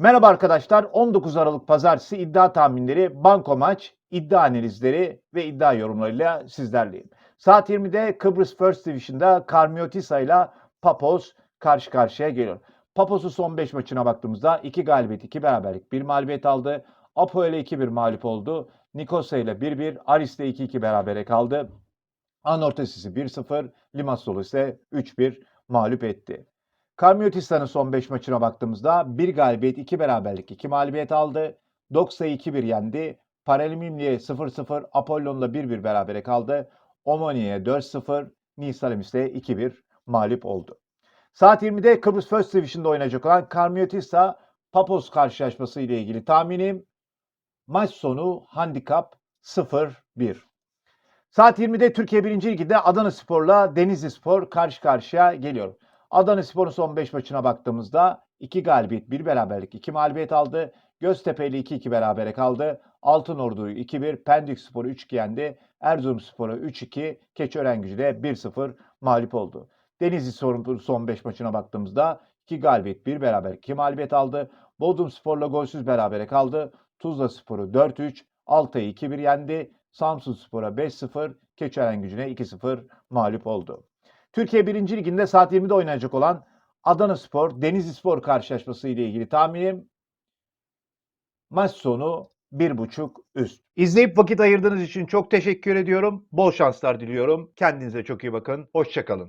Merhaba arkadaşlar. 19 Aralık Pazartesi iddia tahminleri, banko maç, iddia analizleri ve iddia yorumlarıyla sizlerleyim. Saat 20'de Kıbrıs First Division'da Karmiotisa ile Papos karşı karşıya geliyor. Papos'un son 5 maçına baktığımızda 2 galibiyet, 2 beraberlik, 1 mağlubiyet aldı. Apo ile 2-1 mağlup oldu. Nikosa ile 1-1, Aris ile 2-2 berabere kaldı. Anortosis'i 1-0, Limassol ise 3-1 mağlup etti. Karmiotisa'nın son 5 maçına baktığımızda 1 galibiyet, 2 beraberlik, 2 mağlubiyet aldı. Doksa'yı 2-1 yendi. Paralimimli'ye 0-0, Apollon'la 1-1 berabere kaldı. Omoni'ye 4-0, Nisalim ise 2-1 mağlup oldu. Saat 20'de Kıbrıs First Division'da oynayacak olan Karmiotisa Papos karşılaşması ile ilgili tahminim maç sonu handikap 0-1. Saat 20'de Türkiye 1. Ligi'de Adana Spor'la Denizli Spor karşı karşıya geliyor. Adana Spor'un son 5 maçına baktığımızda 2 galibiyet, 1 beraberlik, 2 mağlubiyet aldı. Göztepe ile 2-2 berabere kaldı. Altınordu'yu 2-1, Pendik Spor'u 3-2 yendi. Erzurum Spor'u 3-2, Keçiören Gücü de 1-0 mağlup oldu. Denizli Spor'un son 5 maçına baktığımızda 2 galibiyet, 1 beraber, 2 mağlubiyet aldı. Bodrum Spor'la golsüz berabere kaldı. Tuzla Spor'u 4-3, Altay'ı 2-1 yendi. Samsun Spor'a 5-0, Keçiören Gücü'ne 2-0 mağlup oldu. Türkiye 1. Ligi'nde saat 20'de oynanacak olan Adana Spor, Denizli Spor karşılaşması ile ilgili tahminim maç sonu 1.5 üst. İzleyip vakit ayırdığınız için çok teşekkür ediyorum. Bol şanslar diliyorum. Kendinize çok iyi bakın. Hoşçakalın.